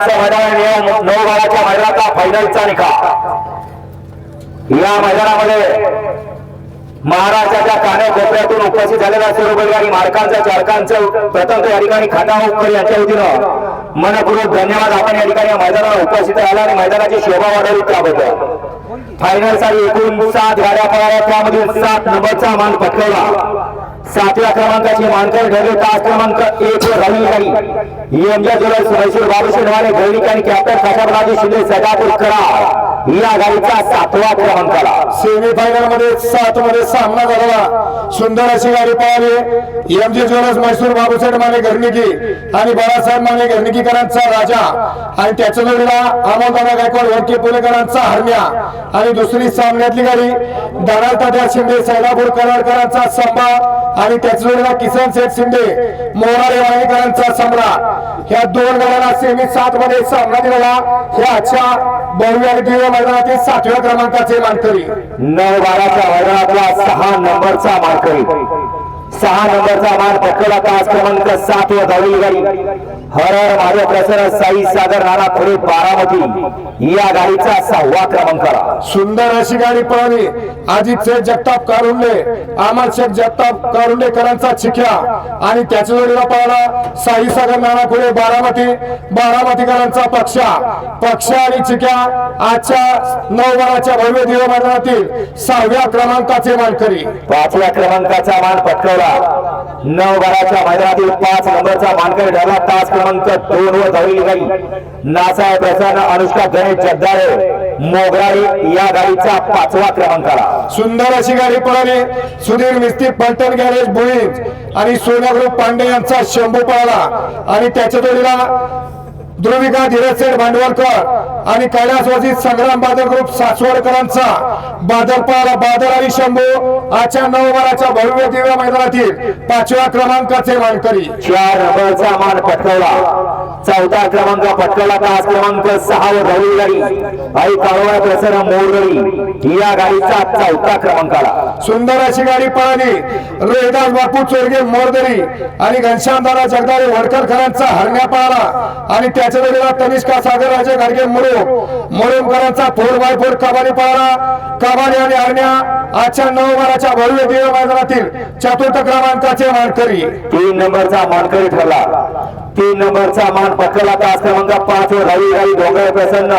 मैदान नऊ बाराच्या मैदानाचा फायनलचा निकाल. या मैदानामध्ये महाराष्ट्राच्या कानाकोपऱ्यातून उपस्थित झालेल्या सर्व बैलगाडी मालकांचं चालकांचं प्रथम या ठिकाणी खाना उपकर यांच्या वतीनं मनपूर्वक धन्यवाद. आपण या ठिकाणी या मैदानाला उपस्थित राहिला आणि मैदानाची शोभा वाढवली त्याबद्दल. फायनलसाठी एकूण सात गाड्या पळाल्या. त्यामधून सात नंबरचा मान पटकवला. सातव्या क्रमांकाचे मानकर ठरले तास क्रमांक एक रवी राहुल गाडी एमच्या ज्वेलर्स मैसूर बाबू शेडवाले गैरिक आणि कॅप्टन खाशाबराजी शिंदे सदापूर करा या गाडीचा सातवा क्रमांकाला सेमीफायनलमध्ये सात मध्ये सामना झाला सुंदर अशी गाडी पळाली M G jewellers Mysore Babusaheb Mane घरणिकी आणि बाळासाहेब माने घरनिकीकरांचा राजा. आणि त्याच्या जोडीला अमोलदादा गायकवाड वरके पुणेकरांचा हरण्या. आणि दुसरी सामन्यातली गाडी दाराल तात्या शिंदे सैलापूर कराडकरांचा संभा. आणि त्याच्या जोडीला किसन शेठ शिंदे मोरारे वाणीकरांचा सम्राट ह्या दोन गाड्यांना सेमी सात मध्ये सामना दिलेला. ह्या आजच्या भव्य आणि दिव्य मैदानाचे सातव्या क्रमांकाचे मानकरी. नऊ बाराच्या मैदानातला सहा नंबरचा मानकरी. सहा नंबरचा मान पटकवला तास क्रमांक सात वर धावलेली गाडी. हर हर महादेव प्रसन्न साई सागर नाना खोरे बारामती. या गाडीचा सहावा क्रमांकाला. सुंदर अशी गाडी पळाली. अजित शेठ जगताप कारुंडे अमर शेठ जगताप कारुंडेकरांचा चिख्या आणि त्याच्या जोडीला पळाला साई सागर नानापुरे बारामती बारामतीकरांचा पक्षा. पक्ष आणि चिख्या आजच्या नऊ बाराच्या भव्य दिव्य मैदानातील सहाव्या क्रमांकाचे मानकरी. पाचव्या क्रमांकाचा मान पटकवला नऊ बाराच्या मैदानातील पाच नंबरचा मानकरी ठरला. तास क्रमांक दोन वर धावलेली गाडी नासा प्रसन्न अनुष्का गणेश जगदाळे. मोगराळी या गाडीचा पाचवा क्रमांक आला सुंदर अशी गाडी पळाली. सुधीर मिस्त्री पलटण गॅरेज भुईज आणि सोना पांडे यांचा शंभू पळाला. आणि त्याच्या जोडीला ध्रुविका धीरसेठ भांडवलकर आणि कैलासवासी संग्राम बादल ग्रुप सासवडकरांचा बादल पळाला बादल आणि शंभू आजच्या नऊ बाराच्या भव्य दिव्या मैदानातील पाचव्या क्रमांकाचे मानकरी चार नंबरचा मान पटकवला. चौथा क्रमांक पटकवला तास क्रमांक सहा वर धावलेली गाडी आई काळवा प्रसन्न मोरगडी या गाडीचा चौथा क्रमांकाला. सुंदर अशी गाडी पळाली. रोहिदास बापू चोरगे मोरदरी आणि घनश्यामदारा जगदाळे वडकरकरांचा हरण्या पळाला. आणि त्याच्या वेळेला तनिष्का सागर राजे गाडगे मुरुम मुरुमकरांचा फोर बाय फोर कबाडी पळाला. कबाडी आणि हरण्या आजच्या नऊ बाराच्या भव्य दिव्य मैदानातील चतुर्थ क्रमांकाचे मानकरी. तीन नंबरचा मानकरी ठरला. तीन नंबरचा मान पटकवला तास क्रमांक पाच रवी धावलेली गाडी डोंगर प्रसन्न.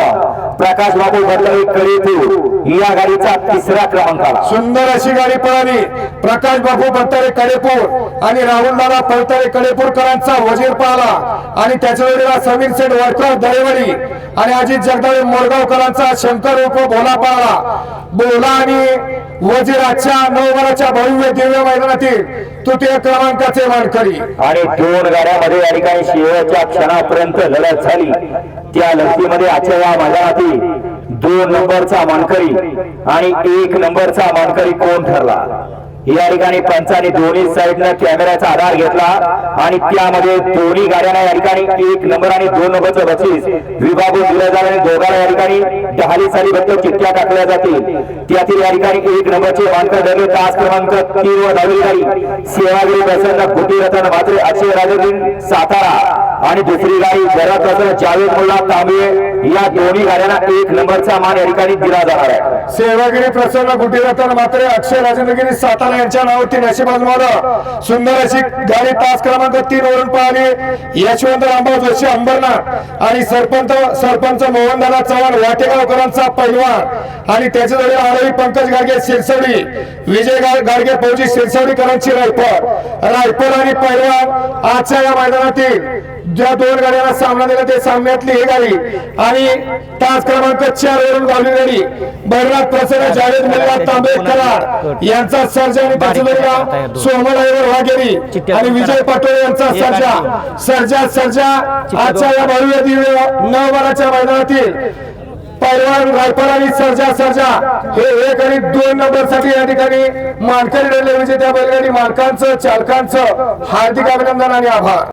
प्रकाश बाबू भटकरी कळीपूर या गाडीचा तिसऱ्या क्रमांकाला सुंदर अशी गाडी पळाली. प्रकाश बाबू पलतारे कडेपूर आणि राहुल दादा पलतारे कडेपूरकरांचा वजीर पळाला आणि त्याच्या वेळेला समीर सेठ वडकर दरेवाडी आणि अजित जगदाळे मोरगावकरांचा शंकर उप भोला पळाला बोला आणि वजीराच्या नऊ बाराच्या भव्य दिव्य मैदानातील तृतीय क्रमांकाचे मानकरी आणि दोन गाड्यामध्ये या ठिकाणी शेवटच्या क्षणापर्यंत लढत झाली. त्या लढतीमध्ये आजच्या या मैदानातील दोन नंबरचा मानकरी आणि एक नंबरचा मानकरी कोण ठरला? या ठिकाणी पंचाने दोन्ही साईडनं कॅमेऱ्याचा आधार घेतला आणि त्यामध्ये दोन्ही गाड्यांना या ठिकाणी एक नंबर आणि दोन नंबरचं बक्षीस विभागून दिलं जाणार आणि दोघांना या ठिकाणी दहाली साली बद्दल चिठ्ठ्या टाकल्या जातील. त्यातील या ठिकाणी एक नंबरचे मानकर धरले तास क्रमांक तीन व दहावी गाडी सेवागिरी प्रसन्न कुटी मात्र अक्षय राजगिरी सातारा. आणि दुसरी गाडी जरा असं जावेद मुल्ला तांबे. या दोन्ही गाड्यांना एक नंबरचा मान या ठिकाणी दिला जाणार आहे. सेवागिरी प्रसन्न गुटीरत्न मात्र अक्षय राजेंद्रगिरी सातारा यांच्या नावावरती नशिबाज मला सुंदर अशी गाडी तास क्रमांक तीन वरून पाहिली. यशवंत रामभाऊ जोशी अंबरनाथ आणि सरपंच सरपंच मोहनदादा चव्हाण वाटेगावकरांचा पैलवान आणि त्याच्या जोडी आरोही पंकज गाडगे सिरसवडी विजय गाडगे फौजी सिरसवडीकरांची रायफल. रायफल आणि पैलवान आजच्या या मैदानातील ज्या दोन गाड्यांना सामना दिला ते सामन्यातली ही गाडी. आणि तास क्रमांक चार वरून गावली गाडी बैरनाथ प्रसन्न जावेद मुल्ला तांबे कराड यांचा सर्जा आणि जोडीला सोमल आयवर वाघेरी आणि विजय पाटोळे यांचा सर्जा. सर्जा सर्जा. आजच्या या भव्य दिव्य नऊ बाराच्या मैदानातील पैलवान रायफल आणि सर्जा सर्जा. हे एक आणि दोन नंबरसाठी या ठिकाणी मानकरी म्हणजे त्या बैलगाडी मालकांचं चालकांचं हार्दिक अभिनंदन आणि आभार.